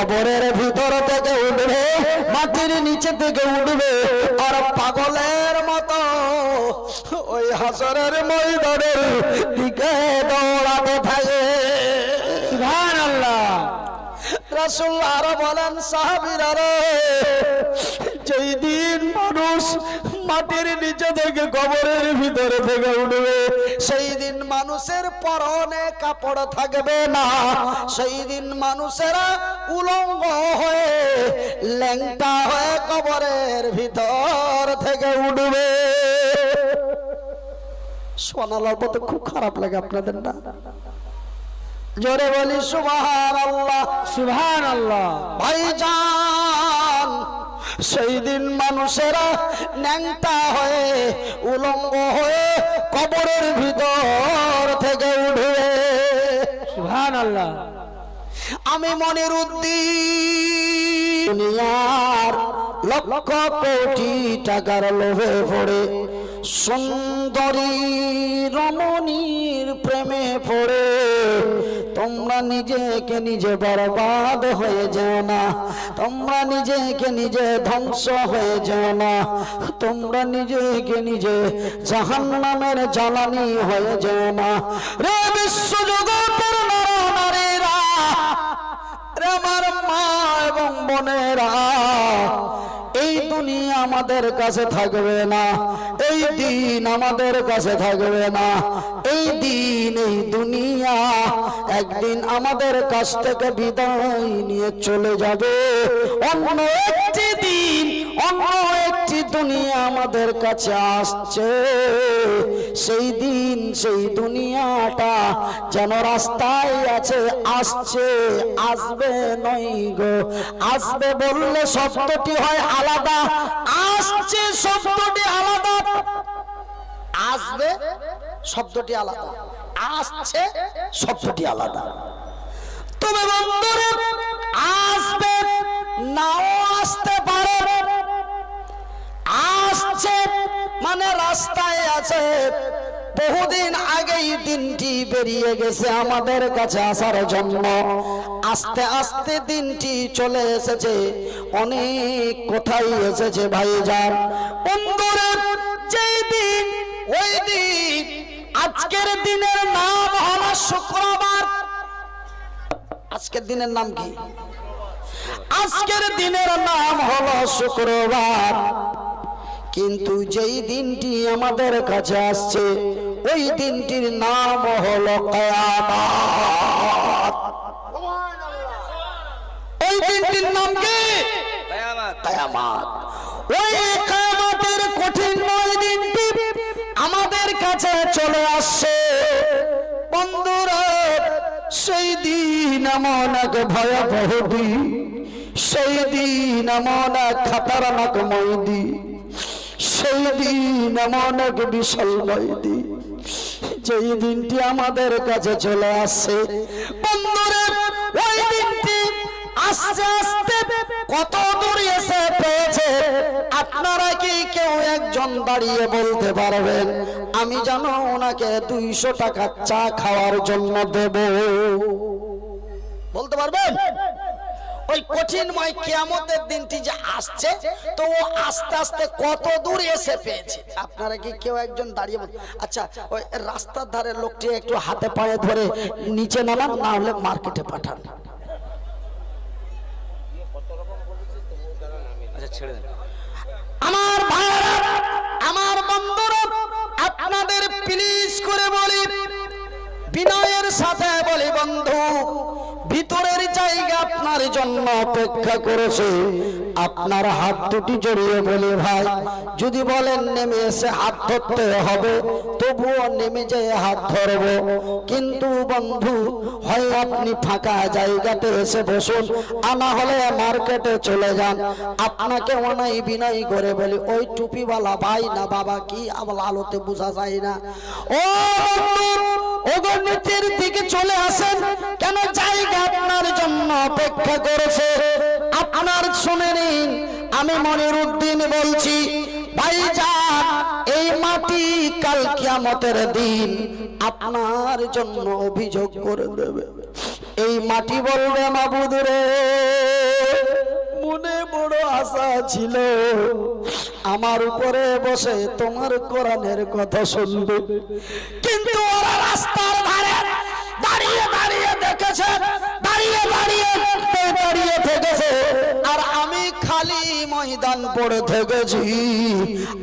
কবরের ভিতর থেকে উঠবে মাটির নিচে থেকে উঠবে আর পাগলের মতো ওই হাসরের ময়দানের দিকে দৌড়াতে থাকে। সুবহানাল্লাহ। রাসুল আরও বলেন সাহাবিরা রে যেই দিন মানুষ মাটির নিচে থেকে কবরের ভিতরে থেকে উঠবে। সেই দিন মানুষের পরনে কাপড় থাকবে না। সেই দিন মানুষেরা উলঙ্গ হয়ে ল্যাংটা হয়ে কবরের ভিতর থেকে উঠবে। শোনালার পথে খুব খারাপ লাগে আপনাদের না? জোরে বলি সুবহান আল্লাহ সুবহানাল্লাহ। ভাইজান সেই দিন মানুষেরা ন্যাংটা হয়ে উলঙ্গ হয়ে কবরের ভিতর থেকে উঠবে। সুবহানাল্লাহ। আমি মনের উদ্দিন। লক্ষ কোটি টাকার লোভে পড়ে সুন্দরী রমণীর প্রেমে পড়ে। তোমরা নিজেকে নিজে বরবাদ হয়ে যেও না। তোমরা নিজেকে নিজে ধ্বংস হয়ে যেও না। তোমরা নিজেকে নিজে জাহান্নামের জ্বালানি হয়ে যেও না। রে বিশ্ব জগতের নারীরা, রে আমার মা এবং বোনেরা এই দুনিয়া আমাদের কাছে থাকবে না, এই দিন আমাদের কাছে থাকবে না, এই দিন, এই দুনিয়া একদিন আমাদের কাছ থেকে বিদায় নিয়ে চলে যাবে। অন্য একটি দিন অন্য একটি দুনিয়া আমাদের কাছে আসছে। সেই দিন, সেই দুনিয়াটা যেন রাস্তায় আছে, আসছে, আসবে নই গো। আসবে বললে শব্দটি হয় আলাদা, আসছে শব্দটি আলাদা। আসবে শব্দটি আলাদা, আসছে শব্দটি আলাদা। তবে বন্ধুরে, আসবে, নাও আসতে পারে। আসছে মানে রাস্তায় আছে। বহুদিন আগেই দিনটি বেরিয়ে গেছে আমাদের কাছে আসার জন্য। আস্তে আস্তে দিনটি চলে এসেছে। অনেক কোথায় এসেছে ভাইজান। বন্ধুরা, যেই দিন, ওই দিন, আজকের দিনের নাম হলো শুক্রবার। আজকের দিনের নাম কি? আজকের দিনের নাম হলো শুক্রবার। কিন্তু যেই দিনটি আমাদের কাছে আসছে, ওই দিনটির নাম হলো কয়ামাত। ওই দিনটির নাম কি? কয়ামাত। ওই কয়ামাতের কঠিন ওই দিনটি আমাদের কাছে চলে আসছে। বন্ধুরা, সেই দিন এমন এক ভয়াবহ দিন, সেই দিন এমন এক খাতারনাকময় দিন দিন এমন এক বিশালময় দিন যেই দিনটি আমাদের কাছে চলে আসছে আস্তে আস্তে কত দূর এসে পেয়েছে আপনারা কি কেউ একজন দাঁড়িয়ে বলতে পারবেন, আমি জানো ওনাকে দুইশো টাকা চা খাওয়ার জন্য দেব? বলতে পারবেন? ওই কঠিনময় কিয়ামতের দিনটি যে আসছে তো ও আস্তে আস্তে কত দূর এসে পেয়েছে। আপনারা কি কেউ একজন দাঁড়িয়ে আচ্ছা ওই রাস্তার ধারে লোকটি একটু হাতে পায়ে ধরে নিচে নামান না হলে মার্কেটে পাঠান। আমার ভাইয়েরা আমার বন্ধুরা আপনাদের প্লিজ করে বলি বিনয়ের সাথে বলি বন্ধু ভিতরের জায়গা আপনার জন্য অপেক্ষা করেছে। আপনার হাত দুটি জড়িয়ে বলে, ভাই, যদি বলেন নেমে এসে হাত ধরতে হবে, তবুও নেমে যেয়ে হাত ধরব। কিন্তু বন্ধু, হয় আপনি ফাঁকা জায়গাতে এসে বসুন আনা হলে মার্কেটে চলে যান। আপনাকে অনাই বিনয় করে বলি, ওই টুপিওয়ালা ভাই না বাবা, কি আবার আলোতে বোঝা যায় না? ও ওগো দিকে চলে আসেন। কেন জায়গা আপনার জন্য অপেক্ষা করেছে? আপনার শুনে নিন আমি মনির উদ্দিন বলছি ভাইজান এই মাটি কাল কিয়ামতের দিন আপনার জন্য অভিযোগ করে দেবে। এই মাটি বলবে মাবুদ রে মনে বড় আশা ছিল। আমার উপরে বসে তোমার কোরআনের কথা শুনবে। কিন্তু ওরা রাস্তার ধারে দাঁড়িয়ে দাঁড়িয়ে দেখেছে, দাঁড়িয়ে দাঁড়িয়ে দাঁড়িয়ে থেকেছে আর আমি খালি ময়দান পড়ে থেকেছি।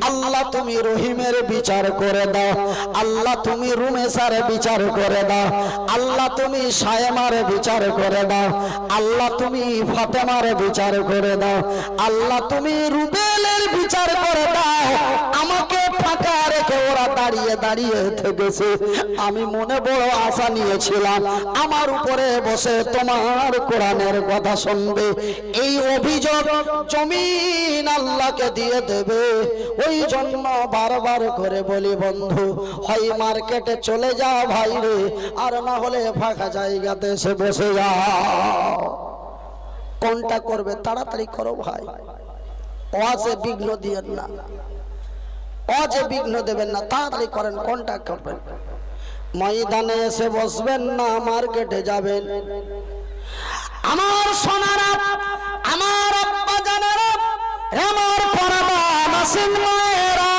আল্লাহ তুমি রহিমের বিচার করে দাও। আল্লাহ তুমি রুমেশার বিচার করে দাও। আল্লাহ তুমি সায়মার বিচার করে দাও। আল্লাহ তুমি ফাতেমার বিচার করে দাও। আল্লাহ তুমি রুবেলের বিচার করে দাও। আমাকে ফাঁকা রেখে ওরা দাঁড়িয়ে দাঁড়িয়ে থেকেছে। আমি মনে বড় আশা নিয়েছিলাম, আমার উপরে বসে তোমার কোরআনের কথা শুনবে। এই অভিযোগ জমিন আল্লাহকে দিয়ে দেবে। ওই জন্য বারবার করে বলি, বন্ধু, হয় মার্কেটে চলে যাও ভাই রে, আর না হলে ফাঁকা জায়গাতে এসে বসে যাও কোনটা করবে তাড়াতাড়ি করো ভাই। ওয়াজে বিঘ্ন দিয়েন না। অজে বিঘ্ন দেবেন না, তাড়াতাড়ি করেন কোনটা করবেন। ময়দানে এসে বসবেন না, মার্কেটে যাবেন। আমার সোনারা, আমার আব্বা জানেরা, আমার পরাবা নাসিন মায়েরা,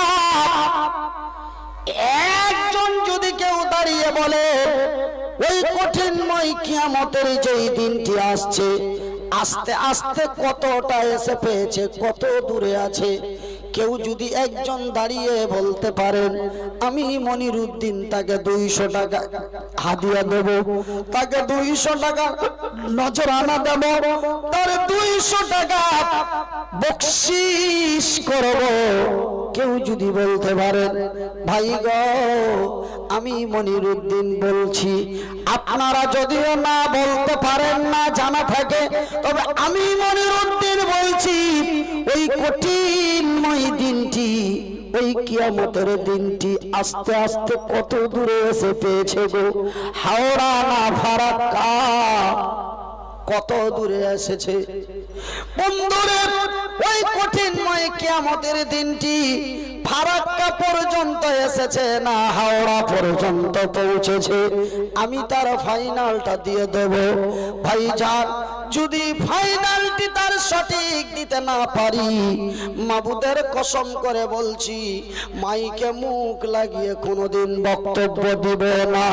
একজন যদি কেউ দাঁড়িয়ে বলে, ওই কঠিনময় কিয়ামতের যেই দিনটি আসছে, আস্তে আস্তে কতটা এসে পেয়েছে, কত দূরে আছে? কেউ যদি একজন দাঁড়িয়ে বলতে পারেন আমি মনিরুদ্দিন, তাকে দুইশো টাকা হাদিয়া দেব, তাকে দুইশো টাকা নজর আনা দেব, তার দুইশো টাকা বকশিস করব। কেউ যদি বলতে পারেন ভাই গো আমি মনিরুদ্দিন বলছি, আপনারা যদিও না বলতে পারেন না, জানা থাকে, তবে আমি মনিরুদ্দিন বলছি, ওই কঠিনময় দিনটি, ওই কিয়ামতের দিনটি আস্তে আস্তে কত দূরে এসে পেয়েছে গো। হাওড়া না ফারাক্কা কত দূরে এসেছে। বন্ধুরে কিয়ামতের দিনটি ফারাক্কা পর্যন্ত এসেছে না হাওড়া পর্যন্ত পৌঁছেছে। আমি তার ফাইনালটা দিয়ে দেব। ভাই যান যদি ফাইনালটি তার সঠিক দিতে না পারি, মাবুদের কসম করে বলছি, মাইকে মুখ লাগিয়ে কোনোদিন বক্তব্য দিবে না।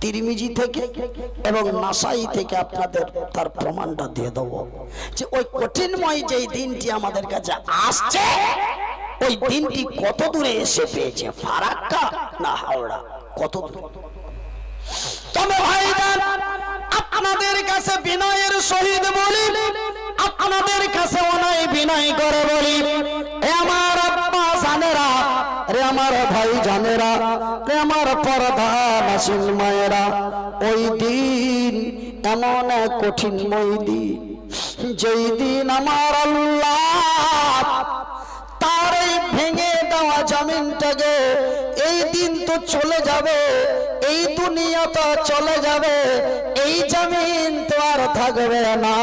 তিরমিজি থেকে এবং নাসাই থেকে আপনাদের তার প্রমাণটা দিয়ে দেব যে ওই কঠিনময় যেই দিনটি আমাদের কাছে আসছে, ওই দিনটি কত দূরে এসে পেয়েছে? ফারাক্কা না হাওড়া? কত দূরে? তবে ভাইজান, আপনাদের কাছে বিনয়ের সহিত বলি, আপনাদের কাছে অনায় বিনয় করে বলি ভাই জানেরা রে আমার পরধা মায়েরা? ওই দিন এমন এক কঠিনময় দিন যেই দিন আমার আল্লাহ তার ভেঙে দেওয়া জমিনটাকে, এই দিন তো চলে যাবে, এই দুনিয়া তো চলে যাবে, এই জমিন তো আর থাকবে না,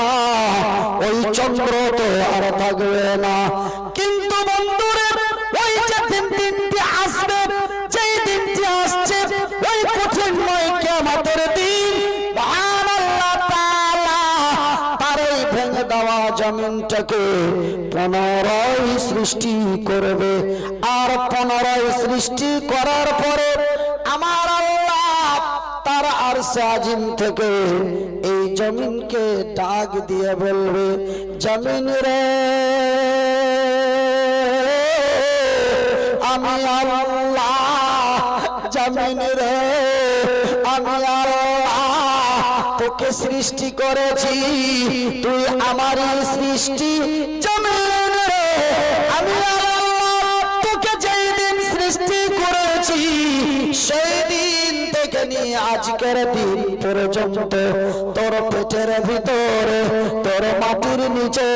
ওই চন্দ্র তো আর থাকবে না জমিনটাকে পুনরায় সৃষ্টি করবে। আর পুনরায় সৃষ্টি করার পরে আমার আল্লাহ তার আর সাজিম থেকে এই জমিনকে ডাক দিয়ে বলবে, জমিন রে, আমি জমিন রে, আমি আল্লাহ তোকে সৃষ্টি করেছি। তুই আমার সৃষ্টি জমিন রে। আমি তোকে যেই দিন সৃষ্টি করেছি সেই দিন থেকে নিয়ে আজকের দিন পর্যন্ত। তোর পেটের ভিতরে, তোর মাটির নিচে,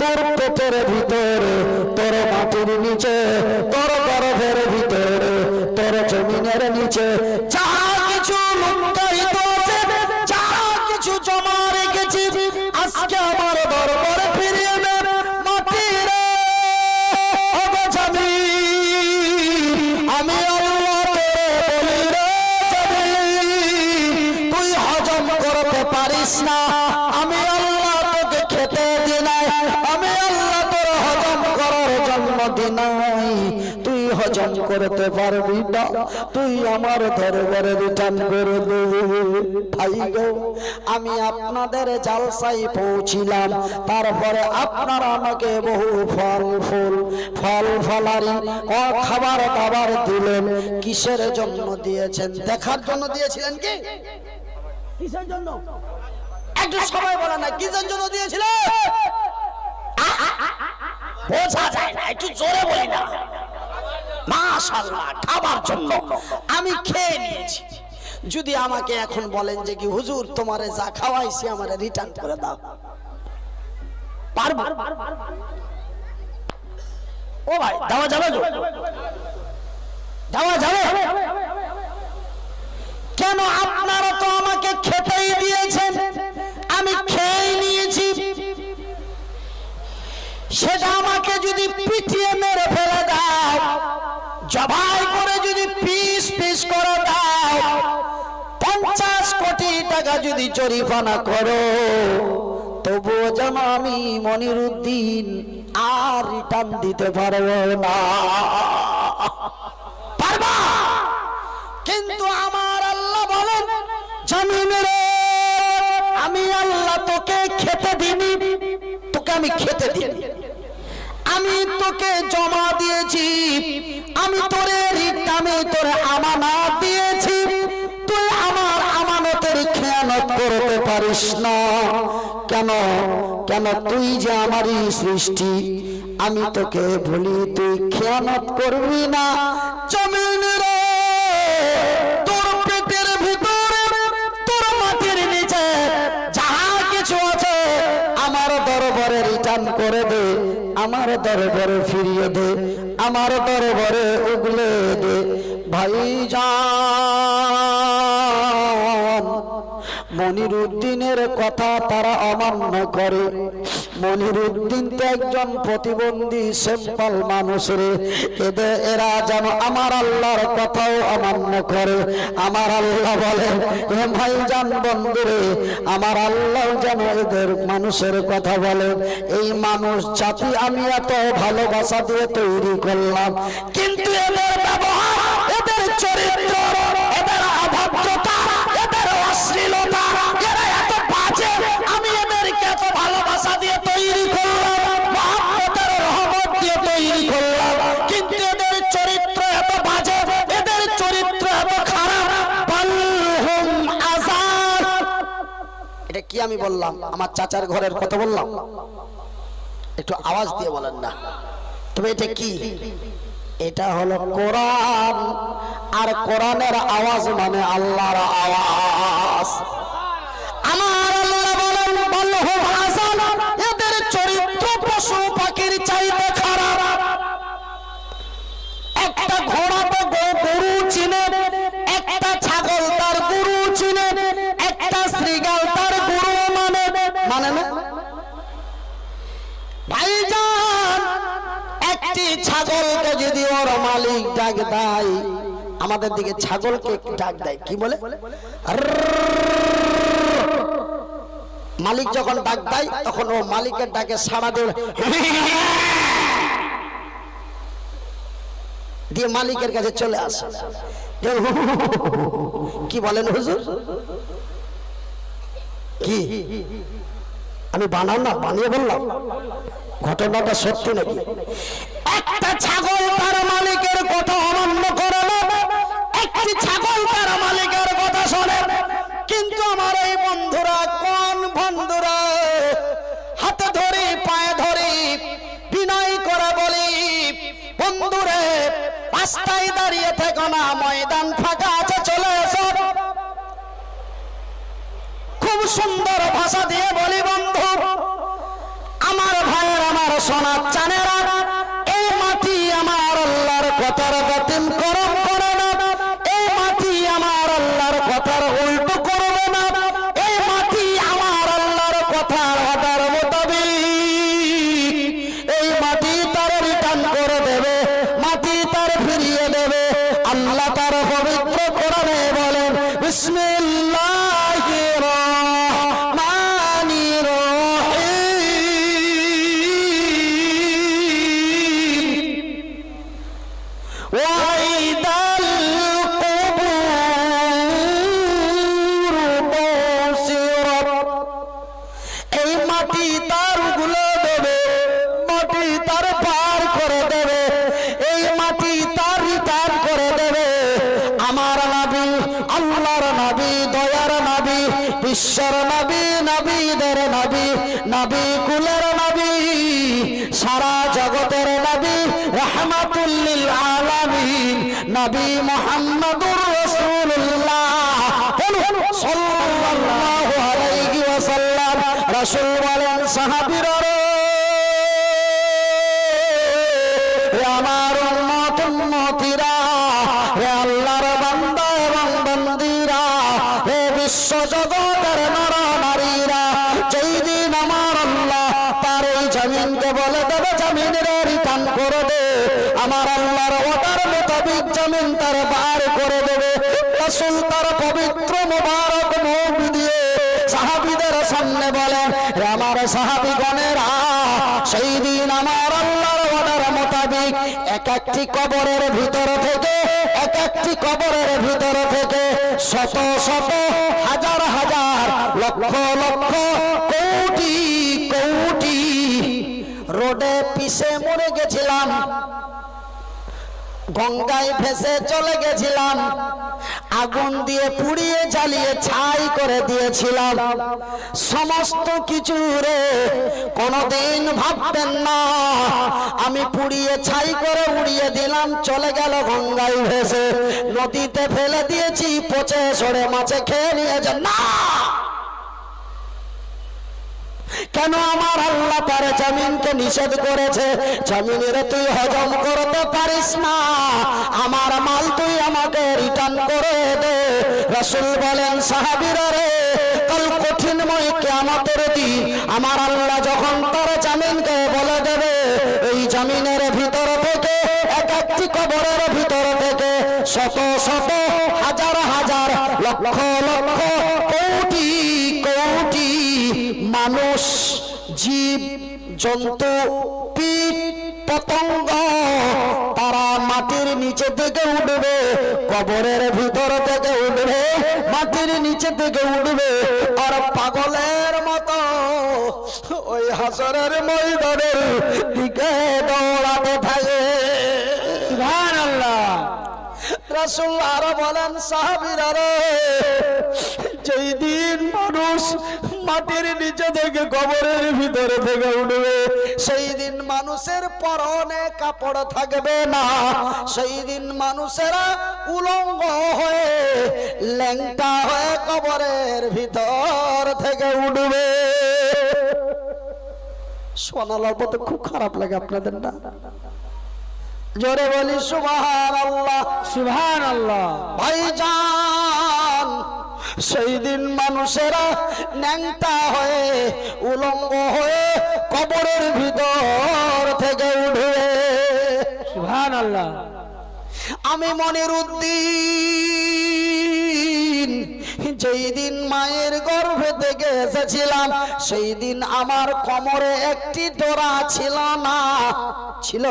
তোর পেটের ভিতরে, তোর মাটির নিচে, তোর গর্ভের ভিতরে, তোর জমিনের নিচে করতে পারবি না তুই আমার দরবারে রিটার্ন করে দে ভাই গো আমি আপনাদের জালসাই পৌঁছিলাম তারপরে আপনারা আমাকে বহু ফল ফুল ফল ফলারি ও খাবার দাবার দিলেন কিসের জন্য দিয়েছেন দেখার জন্য দিয়েছিলেন কি কিসের জন্য একটু সবাই বলে না কিসের জন্য দিয়েছিলেন বোঝা যায় না একটু জোরে বলি না খাবার জন্য। আমি খেয়ে নিয়েছি। যদি আমাকে এখন বলেন যে কি, হুজুর, তোমারে যা খাওয়াইছি আমারে রিটার্ন করে দাও। ও ভাই, দেওয়া যাবে দেওয়া যাবে? কেন আপনারা তো আমাকে খেতেই দিয়েছেন? আমি খেয়েই নিয়েছি। সেটা আমাকে যদি পিটিয়ে মেরে ফেলে দাও জবাই করে যদি পিস পিস করে দাও, পঞ্চাশ কোটি টাকা যদি জরিমানা করো, তবুও যেন আমি মনিরুদ্দিন আর রিটার্ন দিতে পারব না। পারবা? কিন্তু আমার আল্লাহ বলেন জামিনের আমি আল্লাহ তোকে খেতে দিনি তোকে আমি খেতে দিনি আমি তোকে জমা দিয়েছি, আমি তোরে আমি তোরে আমানত দিয়েছি। তুই আমার আমানতের খেয়ানত করতে পারিস না। কেন? কেন তুই যে আমারই সৃষ্টি, আমি তোকে বলি তুই খেয়ানত করবি না। জমিন আমার দরবারে ফিরিয়ে দে, আমার দরবারে উগলে দে। ভাই মনির মনিরুদ্দিনের কথা তারা অমান্য করে। মনিরুদ্দিন তো একজন প্রতিবন্ধী সিম্পল মানুষ রে এদের এরা যেন আমার আল্লাহর কথাও অমান্য করে। আমার আল্লাহ বলে, হে ভাই যান বন্ধুরে, আমার আল্লাহ যেন এদের মানুষের কথা বলে। এই মানুষ জাতি আমি এত ভালোবাসা দিয়ে তৈরি করলাম। কিন্তু এদের ব্যবহার, এদের চরিত্র, এদের ভালোবাসা দিয়ে তৈরি করলাম রহমত দিয়ে তৈরি করলাম। কিন্তু এদের চরিত্র এত বাজে, এদের চরিত্র এত খারাপ। এটা কি আমি বললাম? আমার চাচার ঘরের কথা বললাম? একটু আওয়াজ দিয়ে বলেন না। তবে এটা কি? এটা হলো কোরআন। আর কোরআনের আওয়াজ মানে আল্লাহর আওয়াজ। আমার পশু পাখির চাইতে খারাপ। একটা ঘোড়া তো গরু চিনে, একটা ছাগল তার গরু চিনে, একটা শ্রীগাল তার গরু মানে মানে না? ভাইজান, একটি ছাগলকে যদি ওর মালিক ডাক দেয়, আমাদের দিকে ছাগলকে ডাক দেয়, কি বলে? মালিক যখন ডাক দেয়, তখন ও মালিকের ডাকে সাড়া দেবে দিয়ে মালিকের কাছে চলে আসে। কি বলেন হুজুর? কি? আমি বানাও না, বানিয়ে বললাম। ঘটনাটা সত্যি নাকি? একটা ছাগল তার মালিকের কথা অমান্য করে না। একটি ছাগল তার মালিকের কথা শোনে কিন্তু আমার এই বন্ধুরা কোন বন্ধুরা? হাতে ধরে, পায়ে ধরে, বিনয় করে বলি, বন্ধুরে রাস্তায় দাঁড়িয়ে থেকো না, ময়দান ফাঁকা আছে, চলে এসো। খুব সুন্দর ভাষা দিয়ে বলি, বন্ধু, আমার ভাইয়ের আমার সোনার চানেরা আমার নাবি, আল্লাহর নাবি, দয়ার নাবি, বিশ্বর নাবি, নাবিদের নাবি নাবি কুলের নাবি, সারা জগতের নাবি, রহমাতুল্লিল আলামিন, নাবি মোহাম্মদুর রসুল্লাহ সাল্লাল্লাহু আলাইহি ওয়াসাল্লাম, রাসূল বলেন সাহাবীরা সাহাবীগণেরা সেই দিন আমার আল্লাহর অর্ডার মোতাবিক এক একটি কবরের ভিতর থেকে, এক একটি কবরের ভিতর থেকে শত শত হাজার হাজার লক্ষ লক্ষ কোটি কোটি রোডে পিছে মরে গেছিলাম। গঙ্গায় ভেসে চলে গেছিলাম। আগুন দিয়ে পুড়িয়ে জ্বালিয়ে ছাই করে দিয়েছিলাম। সমস্ত কিছু রে কোনদিন ভাবতেন না। আমি পুড়িয়ে ছাই করে উড়িয়ে দিলাম, চলে গেল গঙ্গায় ভেসে। নদীতে ফেলে দিয়েছি, পচে সরে মাছে খেয়ে নিয়েছে। না! কেন আমার আল্লাহ তার জমিনকে নিষেধ করেছে? জমিনের তুই হজম করতে পারিস না। আমার মাল তুই আমাকে রিটার্ন করে দে। রসুল বলেন, সাহাবিরা রে, কাল কঠিনময় কেমতের দিন আমার আল্লাহ যখন তার জমিনকে বলে দেবে, এই জমিনের ভিতর থেকে, এক একটি কবরের ভিতর থেকে শত শত, হাজার হাজার, লক্ষ লক্ষ কোটি মানুষ জীব জন্তু কীট পতঙ্গ তারা মাটির নিচে থেকে উঠবে কবরের ভিতর থেকে উঠবে মাটির নিচে থেকে উঠবে। আর পাগলের মতো ওই হাসরের ময়দানের দিকে দৌড়াতে থাকে। সুবহান আল্লাহ রাসূল আরও বলেন সাহাবীরা রে যেই দিন মানুষ মাটির নিচে থেকে কবরের ভিতরে থেকে উঠবে। সেই দিন মানুষের পরনে কাপড় থাকবে না। সেই দিন মানুষেরা উলঙ্গ হয়ে ল্যাংটা হয়ে কবরের ভিতর থেকে উঠবে। শোনালার পথে খুব খারাপ লাগে আপনাদের না? জোরে বলি সুবহান আল্লাহ সুবহান আল্লাহ ভাইজান! সেই দিন মানুষেরা ন্যাংটা হয়ে উলঙ্গ হয়ে কবরের ভিতর থেকে উঠবে। সুবহান আল্লাহ আমি মনের উদ্দিন যেই দিন মায়ের গর্ভে থেকে এসেছিলাম সেই দিন আমার কোমরে একটি ডোরা ছিল না। ছিল?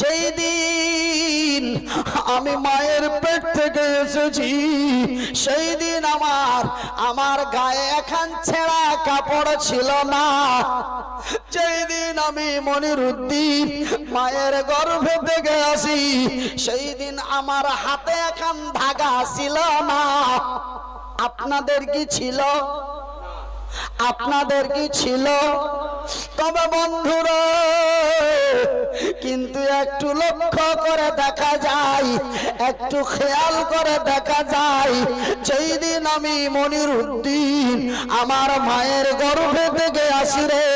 যেই দিন আমি মায়ের পেট থেকে এসেছি সেই দিন আমার আমার গায়ে এখন ছেঁড়া কাপড় ছিল না। যেই দিন আমি মনির উদ্দিন মায়ের গর্ভে থেকে আসি সেই দিন আমার হাতে এখন ধাগা ছিল না। আপনাদের কি ছিল? আপনাদের কি ছিল? তবে বন্ধুরা, কিন্তু একটু লক্ষ্য করে দেখা যায়, একটু খেয়াল করে দেখা যায়, যেই দিন আমি মনির উদ্দিন আমার মায়ের গর্ভে থেকে আসি রে,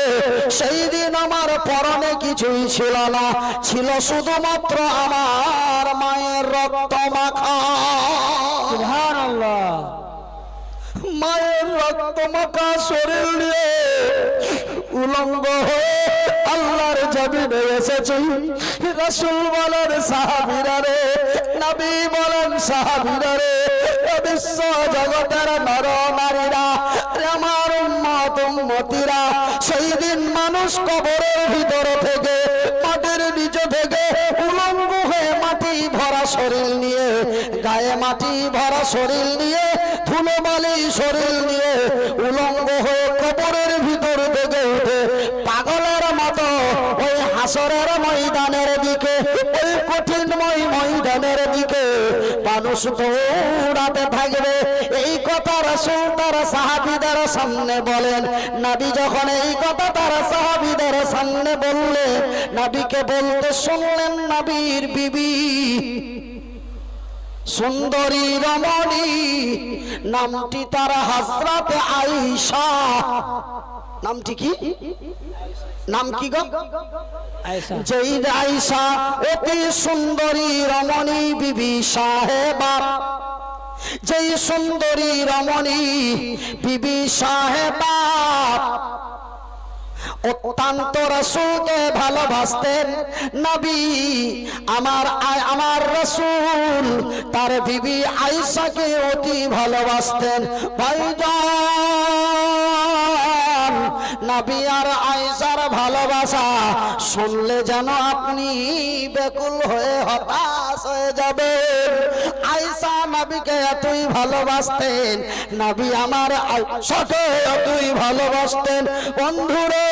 সেই দিন আমার পরনে কিছুই ছিল না, ছিল শুধুমাত্র আমার মায়ের রক্ত মাখা। মায়ের রক্ত মাখা শরীর নিয়ে উলঙ্গ হয়ে আল্লাহর জমিনে এসেছি। রাসূল বলেন, সাহাবীরা রে, নবী বলেন, সাহাবীরা রে বিশ্ব জগতের নর নারীরা আমার উম্মত সেই দিন মানুষ কবরের ভিতর থেকে, মাটির নিচে থেকে উলঙ্গ হয়ে মাটি ভরা শরীর নিয়ে, গায়ে মাটি ভরা শরীর নিয়ে শরীর নিয়ে উলঙ্গ হয়ে কবরের ভিতর থেকে উঠে পাগলের মতো ওই হাসরের ময়দানের দিকে, ওই কঠিনময় ময়দানের দিকে মানুষ দৌড়াতে থাকবে। এই কথা রসুল তার সাহাবিদের সামনে বলেন, নাবি যখন এই কথা তার সাহাবিদের সামনে বললেন, নাবিকে বলতে শুনলেন নাবির বিবি। সুন্দরী রমণী নামটি তার হাজরাত আইসা নামটি কি? নাম কি গো? যেই আইসা অতি সুন্দরী রমণী বিবি সাহেবা। যেই সুন্দরী রমণী বিবি সাহেবা। অত্যন্ত রসুলকে ভালোবাসতেন। নবী আমার আমার রসুল তার বিবি আইসাকে অতি ভালোবাসতেন। ভাইজান! নবী আর আয়েশার ভালোবাসা, শুনলে যেন আপনি বেকুল হয়ে হতাশ হয়ে যাবে আইসা নাবিকে এতই ভালোবাসতেন, নাবি আমার আইসাকে এতই ভালোবাসতেন। বন্ধুরে,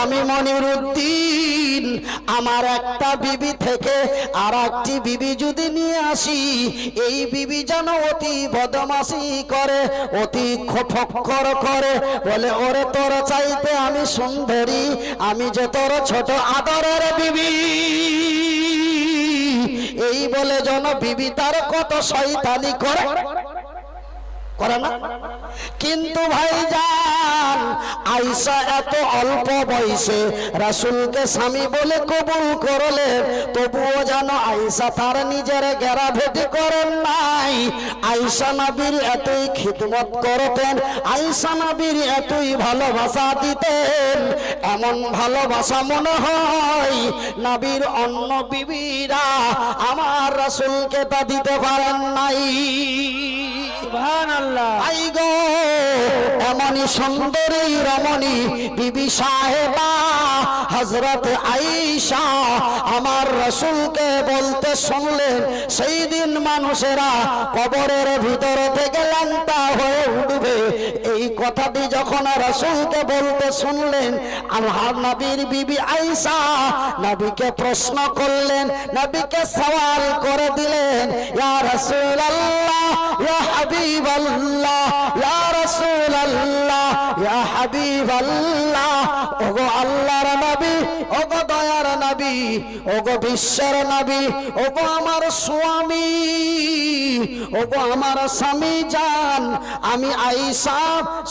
আমি মনির উদ্দিন আমার একটা বিবি থেকে আর একটি বিবি যদি নিয়ে আসি, এই বিবি যেন অতি বদমাসি করে, অতি খোফক্কর করে। বলে, ওরে, তোর চাইতে আমি সুন্দরী, আমি যে তোর ছোট আদরের বিবি। এই বলে যেন বিবি তার কত শয়তানি করে। কিন্তু ভাইজান, আইসা এত অল্প বয়সে রাসূলকে স্বামী বলে কবুল করলেন তবুও যেন আইসা তার নিজের গেরাভেটি করেন নাই। আইসা নবীর এতই খিদমত করতেন, আইসা নবীর এতই ভালোবাসা দিতেন, এমন ভালোবাসা মনে হয় নবীর অন্য বিবিরা আমার রাসূলকে তা দিতে পারেন নাই। সুবহান আল্লাহ। আই গো, এমনই সুন্দরী রমণী বিবি সাহেবা হজরত আইসা আমার রসুলকে বলতে শুনলেন, সেই দিন মানুষেরা কবরের ভিতর থেকে ল্যাংটা হয়ে উঠবে। এই কথাটি যখন রসুলকে বলতে শুনলেন আমার নবীর বিবি আইসা নবীকে প্রশ্ন করলেন, নবীকে সওয়াল করে দিলেন, ইয়া রাসূলুল্লাহ দয়ার নবী ওগো বিশ্বের নবী, ওগো আমার স্বামী, ওগো আমার স্বামী জান, আমি আইসা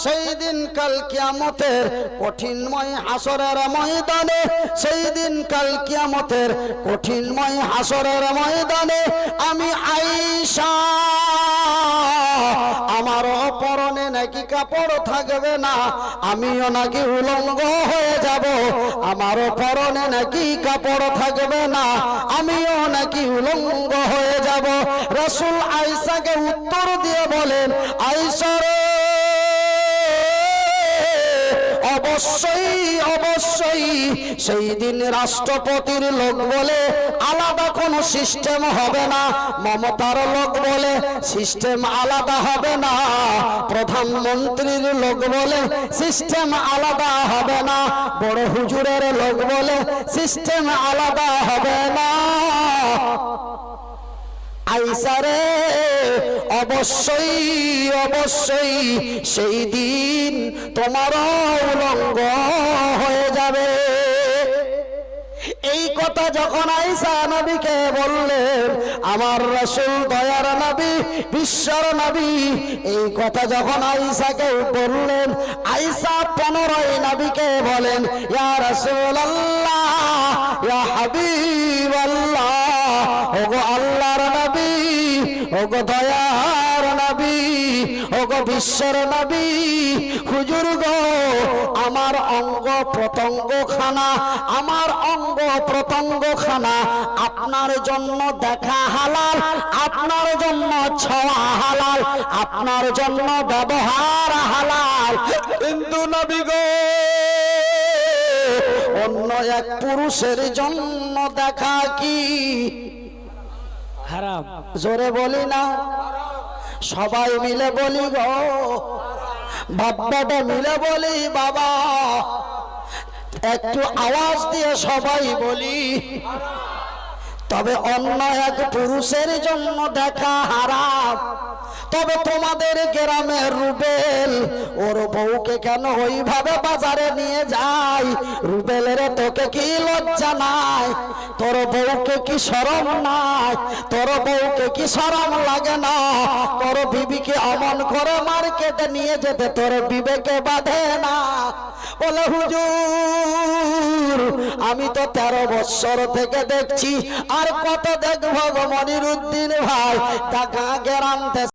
সেই দিন কাল কিয়ামতের কঠিনময় হাসরের ময়দানে সেই দিন কাল কিয়ামতের কঠিনময় হাসরের ময়দানে আমি আইসা। আমার পরনে নাকি কাপড় থাকবে না, আমিও নাকি উলঙ্গ হয়ে যাব, আমার পরনে নাকি কাপড় থাকবে না আমিও নাকি উলঙ্গ হয়ে যাব। রসুল আইসাকে উত্তর দিয়ে বলেন আইসরে অবশ্যই সেই দিন রাষ্ট্রপতির লোক বলে আলাদা কোনো সিস্টেম হবে না। মমতার লোক বলে সিস্টেম আলাদা হবে না। প্রধানমন্ত্রীর লোক বলে সিস্টেম আলাদা হবে না। বড় হুজুরের লোক বলে সিস্টেম আলাদা হবে না। আইসারে, অবশ্যই অবশ্যই সেই দিন তোমার উলঙ্গ হয়ে যাবে। এই কথা যখন আইসা নবীকে বললেন, আমার রসুল দয়ার নবী, বিশ্বর নবী, এই কথা যখন আইসাকে বললেন, আইসা পনেরোই নবীকে বলেন, ইয়া রসুল আল্লাহ ইয়া হাবিব ওগো দয়ার নবী, ওগো বিশ্বের নবী, হুজুর গো, আমার অঙ্গ প্রত্যঙ্গ খানা আমার অঙ্গ প্রত্যঙ্গ খানা আপনার জন্য দেখা হালাল, আপনার জন্য ছোঁয়া হালাল, আপনার জন্য ব্যবহার হালাল। কিন্তু নবী গো, অন্য এক পুরুষের জন্য দেখা কি? জোরে বলি না। সবাই মিলে বলি গো। বাপ্পাটা মিলে বলি, বাবা। একটু আওয়াজ দিয়ে সবাই বলি। তবে অন্য এক পুরুষের জন্য দেখা হারাম। তবে তোমাদের গ্রামের রুবেল, ওর বউকে কেন ওইভাবে বাজারে নিয়ে যায়? রুবেলের তোকে কি লজ্জা নাই? তোর বউকে কি সরম নাই? তোর বউকে কি শরম লাগে না? তোর বিবিকে অমন করে মার্কেটে নিয়ে যেতে তোর বিবেকে বাঁধে না। বলে, হুজুর, আমি তো তেরো বছর থেকে দেখছি, আর কত দেখব মনিরুদ্দিন ভাই? টাকা গ্রাম